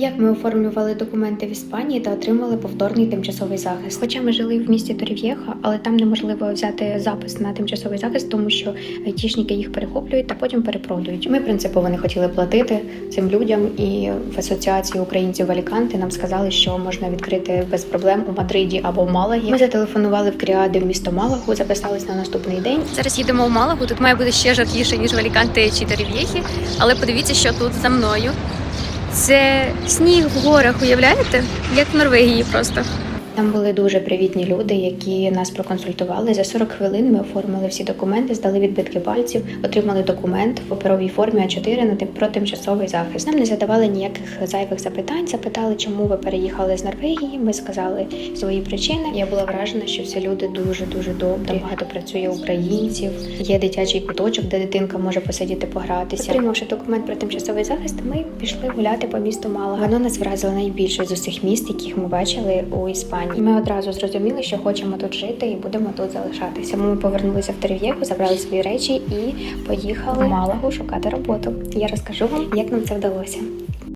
Як ми оформлювали документи в Іспанії та отримали повторний тимчасовий захист? Хоча ми жили в місті Торів'єха, але там неможливо взяти запис на тимчасовий захист, тому що айтішники їх перехоплюють та потім перепродують. Ми принципово не хотіли платити цим людям, і в асоціації українців в Аліканте нам сказали, що можна відкрити без проблем у Мадриді або в Малагі. Ми зателефонували в Кріади в місто Малагу, записались на наступний день. Зараз їдемо в Малагу. Тут має бути ще жаркіше, ніж в Аліканте чи Торів'єхі. Але подивіться, що тут за мною. Це сніг в горах, уявляєте? Як в Норвегії просто. Там були дуже привітні люди, які нас проконсультували. За 40 хвилин ми оформили всі документи, здали відбитки пальців, отримали документ в паперовій формі А4 на про тимчасовий захист. Нам не задавали ніяких зайвих запитань. Запитали, чому ви переїхали з Норвегії. Ми сказали свої причини. Я була вражена, що всі люди дуже дуже добрі. Там багато працює українців. Є дитячий куточок, де дитинка може посидіти погратися. Отримавши документ про тимчасовий захист, ми пішли гуляти по місту Малага. Воно нас вразило найбільше з усіх міст, яких ми бачили у Іспанії. Ми одразу зрозуміли, що хочемо тут жити і будемо тут залишатися. Ми повернулися в Терв'єху, забрали свої речі і поїхали в Малагу шукати роботу. Я розкажу вам, як нам це вдалося.